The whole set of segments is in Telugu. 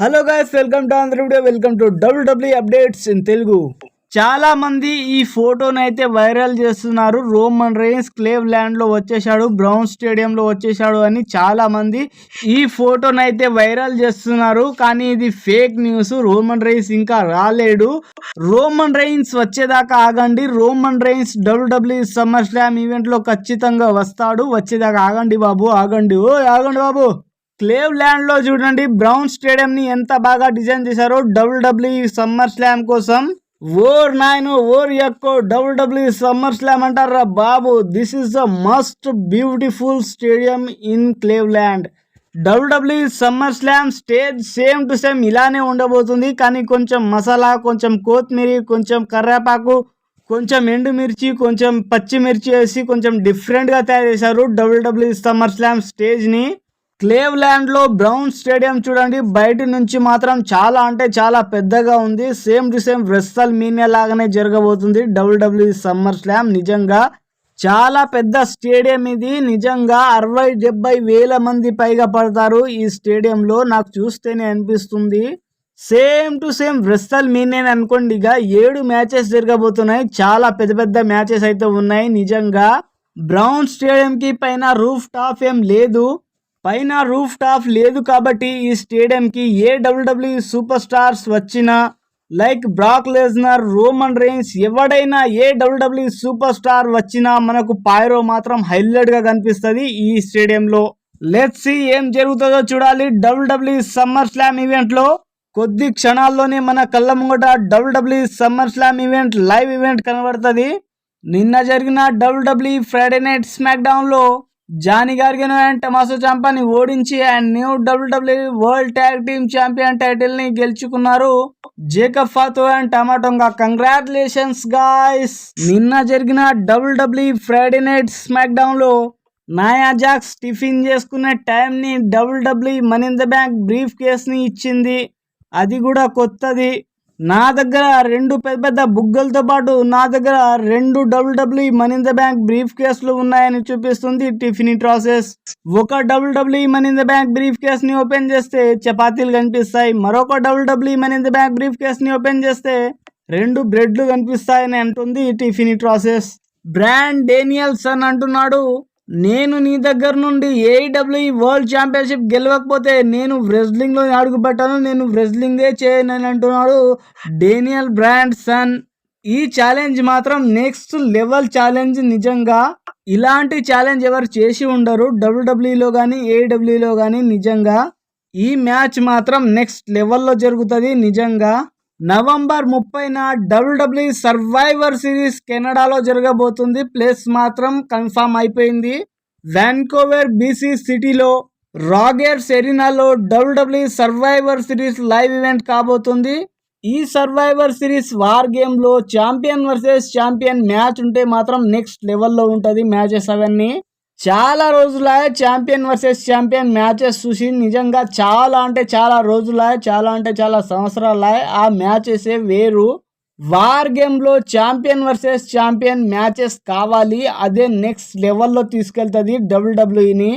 Hello guys welcome to Andhra video welcome to WW updates in Telugu చాలా మంది ఈ ఫోటోను అయితే వైరల్ చేస్తున్నారు. రోమన్ రైన్స్ క్లేవ్ ల్యాండ్లో వచ్చేసాడు బ్రౌన్ స్టేడియంలో వచ్చేసాడు అని చాలా మంది ఈ ఫోటోను అయితే వైరల్ చేస్తున్నారు. కానీ ఇది ఫేక్ న్యూస్ రోమన్ రేన్స్ ఇంకా రాలేడు. రోమన్ రైన్స్ వచ్చేదాకా ఆగండి. Roman Reigns WW summer slam ఈవెంట్లో ఖచ్చితంగా వస్తాడు. వచ్చేదాకా ఆగండి బాబు ఆగండి. ఓ ఆగండి బాబు. క్లేవ్ ల్యాండ్లో చూడండి. బ్రౌన్ స్టేడియం ని ఎంత బాగా డిజైన్ చేశారో డబ్ల్యూడబ్ల్యూ సమ్మర్ స్లామ్ కోసం. ఓర్ నాయన ఓర్ ఎక్కువ డబ్ల్యూడబ్ల్యూ సమ్మర్ స్లామ్ అంటారా బాబు? This is the must beautiful stadium in Cleveland WW SummerSlam stage same to same ఇలానే ఉండబోతుంది. కానీ కొంచెం మసాలా కొంచెం కొత్తిమీర కొంచెం కర్రేపాకు కొంచెం ఎండుమిర్చి కొంచెం పచ్చిమిర్చి వేసి కొంచెం డిఫరెంట్గా తయారు చేశారు డబ్ల్యూడబ్ల్యూ సమ్మర్ స్లామ్ స్టేజ్ని. క్లేవ్ బ్రౌన్ స్టేడియం చూడండి. బయట నుంచి మాత్రం చాలా అంటే చాలా పెద్దగా ఉంది. Same to same WrestleMania లాగానే జరగబోతుంది. డబ్ల్యూడబ్ల్యూ సమ్మర్ స్లామ్ నిజంగా చాలా పెద్ద స్టేడియం ఇది. నిజంగా అరవై డెబ్బై వేల మంది పైగా పడతారు ఈ స్టేడియంలో. నాకు చూస్తేనే అనిపిస్తుంది. Same to same WrestleMania అనుకోండి. ఇక ఏడు మ్యాచెస్ జరగబోతున్నాయి. చాలా పెద్ద పెద్ద మ్యాచెస్ అయితే ఉన్నాయి. నిజంగా బ్రౌన్ స్టేడియంకి పైన రూఫ్ టాప్ ఏం లేదు. పైన రూఫ్ టాప్ లేదు కాబట్టి ఈ స్టేడియంకి ఏ డబ్ల్యూడబ్ల్యూ సూపర్ స్టార్స్ వచ్చినా like Brock Lesnar Roman Reigns ఎవడైనా ఏ డబ్ల్యూడబ్ల్యూ సూపర్ స్టార్ వచ్చినా మనకు పాయరో మాత్రం హైలైట్గా కనిపిస్తుంది ఈ స్టేడియంలో. లెట్ సి ఏం జరుగుతుందో చూడాలి. డబ్ల్యూడబ్ల్యూ సమ్మర్ స్లామ్ ఈవెంట్లో కొద్ది క్షణాల్లోనే మన కళ్ళ ముంగట WW SummerSlam event live event కనబడుతుంది. నిన్న జరిగిన డబ్ల్యూడబ్ల్యూ ఫ్రైడే నైట్ స్మాక్డౌన్లో జానీ గార్గెనో అండ్ టమాసో చాంపాని ఓడించి and new WW world tag team champion టైటిల్ని గెలుచుకున్నారు. Jacob Fatu and Tama Tonga congratulations guys! నిన్న జరిగిన డబ్ల్యూడబ్ల్యూ ఫ్రైడే నైట్ స్మాక్ డౌన్లో నాయా జాక్స్ టిఫిన్ చేసుకునే టైం ని WW money in the bank brief కేస్ని ఇచ్చింది. అది కూడా కొత్తది. నా దగ్గర రెండు పెద్ద పెద్ద బుగ్గలతో పాటు నా దగ్గర రెండు WW money in the bank brief కేసులు ఉన్నాయని చూపిస్తుంది టిఫినీ ప్రాసెస్. ఒక WW money in the bank brief కేస్ని ఓపెన్ చేస్తే చపాతీలు కనిపిస్తాయి. మరొక WW money in the bank brief కేస్ని ఓపెన్ చేస్తే రెండు బ్రెడ్లు కనిపిస్తాయని అంటుంది టిఫినీ ప్రాసెస్. బ్రాండ్ డేనియల్సన్ అంటున్నాడు. నేను నీ దగ్గర నుండి ఏఈడబ్ల్యూఈ వరల్డ్ ఛాంపియన్షిప్ గెలవకపోతే నేను రెజ్లింగ్లో లో అడుగు పెట్టాను నేను రెజ్లింగే చేయను అని అంటున్నాడు డేనియల్ బ్రాండ్ సన్ ఈ ఛాలెంజ్ మాత్రం నెక్స్ట్ లెవెల్ ఛాలెంజ్ నిజంగా. ఇలాంటి ఛాలెంజ్ ఎవరు చేసి ఉండరు డబ్ల్యూడబ్ల్యూలో కానీ ఏఈడబ్ల్యూలో కానీ నిజంగా. ఈ మ్యాచ్ మాత్రం నెక్స్ట్ లెవెల్లో జరుగుతుంది నిజంగా. నవంబర్ ముప్పైన డబ్ల్యూడబ్ల్యూ సర్వైవర్ సిరీస్ కెనడాలో జరగబోతుంది. ప్లేస్ మాత్రం కన్ఫామ్ అయిపోయింది. వ్యాన్కోవర్ బీసీ సిటీలో Rogers సెరీనాలో WW Survivor Series live event కాబోతుంది. ఈ సర్వైవర్ సిరీస్ వార్ గేమ్లో ఛాంపియన్ వర్సెస్ ఛాంపియన్ మ్యాచ్ ఉంటే మాత్రం నెక్స్ట్ లెవెల్లో ఉంటుంది మ్యాచెస్ అవన్నీ. చాలా రోజుల ఛాంపియన్ వర్సెస్ ఛాంపియన్ మ్యాచెస్ చూసి నిజంగా చాలా అంటే చాలా రోజుల చాలా అంటే చాలా సంవత్సరాల ఆ మ్యాచెస్ వేరు. వార్ గేమ్లో ఛాంపియన్ వర్సెస్ ఛాంపియన్ మ్యాచెస్ కావాలి అదే నెక్స్ట్ లెవెల్లో తీసుకెళ్తుంది డబ్ల్యూడబ్ల్యూఈని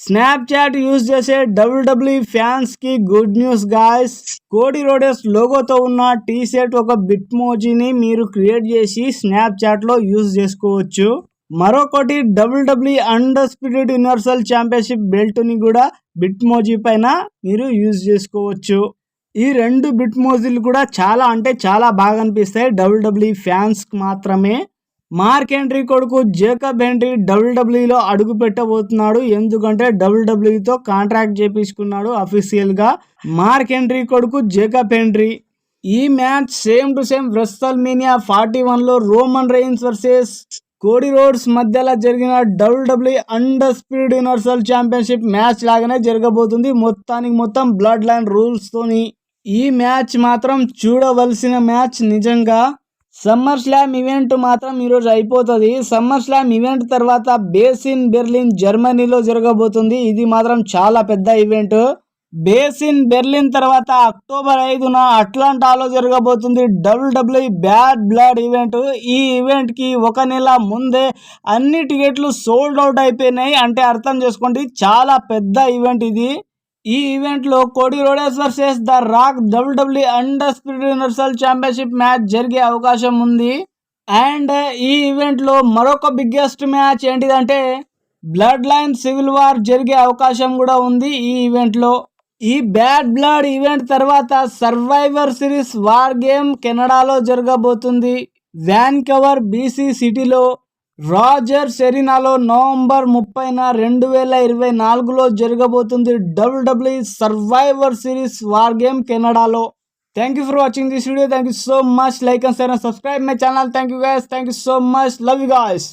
స్నాప్చాట్ యూజ్ చేసే డబ్ల్యూడబ్ల్యూఈ ఫ్యాన్స్కి good news guys. Cody Rhodes లోగోతో ఉన్న టీ షర్ట్ ఒక బిట్ మోజీని మీరు క్రియేట్ చేసి స్నాప్చాట్లో యూజ్ చేసుకోవచ్చు. మరొకటి W W undisputed universal championship బెల్ట్ని కూడా బిట్ మోజీ పైన మీరు యూజ్ చేసుకోవచ్చు. ఈ రెండు బిట్ మోజీలు కూడా చాలా అంటే చాలా బాగా అనిపిస్తాయి. డబ్ల్యూడబ్ల్యూ ఫ్యాన్స్ మాత్రమే. మార్క్ హెన్రీ కొడుకు జేకబ్ హెన్రీ డబ్ల్యూడబ్ల్యూలో అడుగు పెట్టబోతున్నాడు ఎందుకంటే డబ్ల్యూడబ్ల్యూతో కాంట్రాక్ట్ చేపించుకున్నాడు అఫీషియల్గా మార్క్ హెన్రీ కొడుకు జేకబ్ హెన్రీ ఈ match same to same WrestleMania forty వన్లో Roman Reigns versus Cody Rhodes మధ్యలో జరిగిన WW undisputed universal championship match లాగానే జరగబోతుంది. మొత్తానికి మొత్తం బ్లడ్ లైన్ రూల్స్ తోని ఈ మ్యాచ్ మాత్రం చూడవలసిన మ్యాచ్ నిజంగా. సమ్మర్ స్లామ్ ఈవెంట్ మాత్రం ఈరోజు అయిపోతుంది. సమ్మర్ స్లామ్ ఈవెంట్ తర్వాత బేసిన్ బెర్లిన్ జర్మనీలో జరగబోతుంది. ఇది మాత్రం చాలా పెద్ద ఈవెంట్. బేసిన్ బెర్లిన్ తర్వాత అక్టోబర్ ఐదున అట్లాంటాలో జరగబోతుంది డబ్ల్యూడబ్ల్యూ బ్యాడ్ బ్లడ్ ఈవెంట్. ఈ ఈవెంట్కి ఒక నెల ముందే అన్ని టికెట్లు సోల్డ్ అవుట్ అయిపోయినాయి. అంటే అర్థం చేసుకోండి చాలా పెద్ద ఈవెంట్ ఇది. ఈ ఈవెంట్లో Cody Rhodes versus the Rock WW undisputed universal championship match జరిగే అవకాశం ఉంది. అండ్ ఈ ఈవెంట్లో మరొక బిగ్గెస్ట్ మ్యాచ్ ఏంటిదంటే బ్లడ్ లైన్ సివిల్ వార్ జరిగే అవకాశం కూడా ఉంది ఈ ఈవెంట్లో. ఈ బ్యాడ్ బ్లడ్ ఈవెంట్ తర్వాత సర్వైవర్ సిరీస్ వార్ గేమ్ కెనడాలో జరగబోతుంది. వ్యాన్ కవర్ బీసీ సిటీలో రాజర్ సెరీనాలో నవంబర్ ముప్పైన రెండు వేల ఇరవై నాలుగులో జరగబోతుంది WW Survivor Series War Game కెనడాలో. Thank you for watching this video thank you so much like and share and subscribe my channel thank you guys thank you so much love you guys